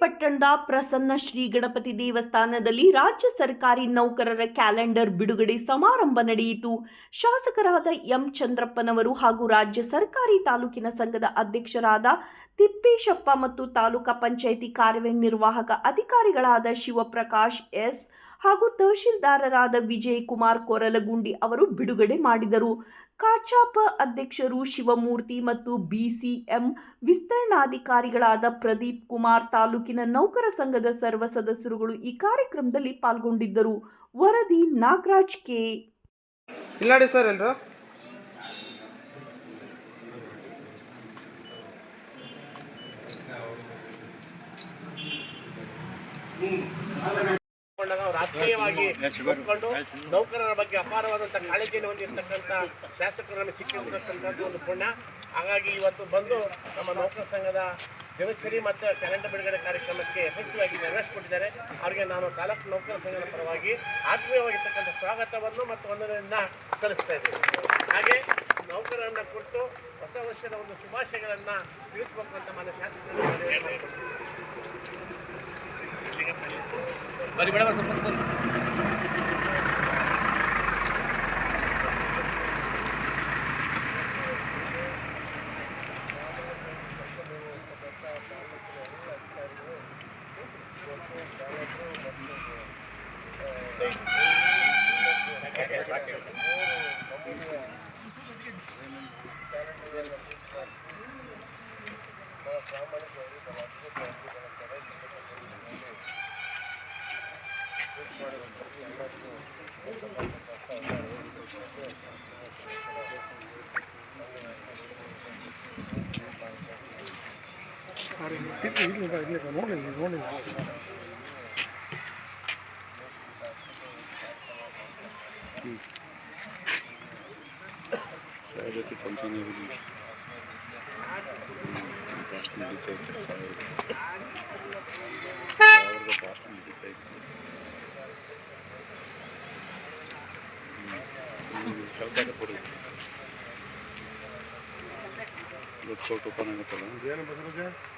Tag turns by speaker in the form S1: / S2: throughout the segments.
S1: சந்தேகப்பட்டு ಪಟ್ಟಣದ ಪ್ರಸನ್ನ ಶ್ರೀ ಗಣಪತಿ ದೇವಸ್ಥಾನದಲ್ಲಿ ರಾಜ್ಯ ಸರ್ಕಾರಿ ನೌಕರರ ಕ್ಯಾಲೆಂಡರ್ ಬಿಡುಗಡೆ ಸಮಾರಂಭ ನಡೆಯಿತು. ಶಾಸಕರಾದ ಎಂ ಚಂದ್ರಪ್ಪನವರು ಹಾಗೂ ರಾಜ್ಯ ಸರ್ಕಾರಿ ತಾಲೂಕಿನ ಸಂಘದ ಅಧ್ಯಕ್ಷರಾದ ತಿಪ್ಪೇಶಪ್ಪ ಮತ್ತು ತಾಲೂಕಾ ಪಂಚಾಯಿತಿ ಕಾರ್ಯನಿರ್ವಾಹಕ ಅಧಿಕಾರಿಗಳಾದ ಶಿವಪ್ರಕಾಶ್ ಎಸ್ ಹಾಗೂ ತಹಶೀಲ್ದಾರರಾದ ವಿಜಯ್ ಕುಮಾರ್ ಕೊರಲಗುಂಡಿ ಅವರು ಬಿಡುಗಡೆ ಮಾಡಿದರು. ಕಾಚಾಪ ಅಧ್ಯಕ್ಷರು ಶಿವಮೂರ್ತಿ ಮತ್ತು ಬಿಸಿಎಂ ವಿಸ್ತರಣಾಧಿಕಾರಿಗಳಾದ ಪ್ರದೀಪ್ ಕುಮಾರ್ ತಾಲೂಕಿನ ನೌಕರ ಸಂಘದ ಸರ್ವ ಸದಸ್ಯರುಗಳು ಈ ಕಾರ್ಯಕ್ರಮದಲ್ಲಿ ಪಾಲ್ಗೊಂಡಿದ್ದರು. ವರದಿ ನಾಗರಾಜ್ ಕೆ.
S2: ಇಲ್ಲ ಸರ್ ಎಲ್ಲರೂ
S3: ರಾಜಕೀಯವಾಗಿ ಆತ್ಮೀಯವಾಗಿ ನೌಕರರ ಬಗ್ಗೆ ಅಪಾರವಾದಂತಹ ಕಾಳಜಿಯನ್ನು ಹೊಂದಿರತಕ್ಕಂಥ ಶಾಸಕರು ನಮಗೆ ಸಿಕ್ಕಿರ್ತಕ್ಕಂಥದ್ದು ಒಂದು ಪುಣ್ಯ. ಹಾಗಾಗಿ ಇವತ್ತು ಬಂದು ನಮ್ಮ ನೌಕರ ಸಂಘದ ದಿನಚರಿ ಮತ್ತು ಕ್ಯಾಲೆಂಡರ್ ಬಿಡುಗಡೆ ಕಾರ್ಯಕ್ರಮಕ್ಕೆ ಯಶಸ್ವಿಯಾಗಿ ನೆರವೇರಿಸಿಕೊಟ್ಟಿದ್ದಾರೆ. ಅವರಿಗೆ ನಾನು ತಾಲೂಕು ನೌಕರ ಸಂಘದ ಪರವಾಗಿ ಆತ್ಮೀಯವಾಗಿರ್ತಕ್ಕಂಥ ಸ್ವಾಗತವನ್ನು ಮತ್ತು ವಂದನೆಯನ್ನು ಸಲ್ಲಿಸ್ತಾ ಇದ್ದೀನಿ. ಹಾಗೆ ನೌಕರರನ್ನು ಕುರಿತು ಹೊಸ ವರ್ಷದ ಒಂದು ಶುಭಾಶಯಗಳನ್ನು ತಿಳಿಸಬೇಕು ಅಂತ ಮಾನ್ಯ ಶಾಸಕರು
S4: ప్రామాణిక Zij het Anton even
S2: doet. Barst in de de in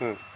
S4: 嗯。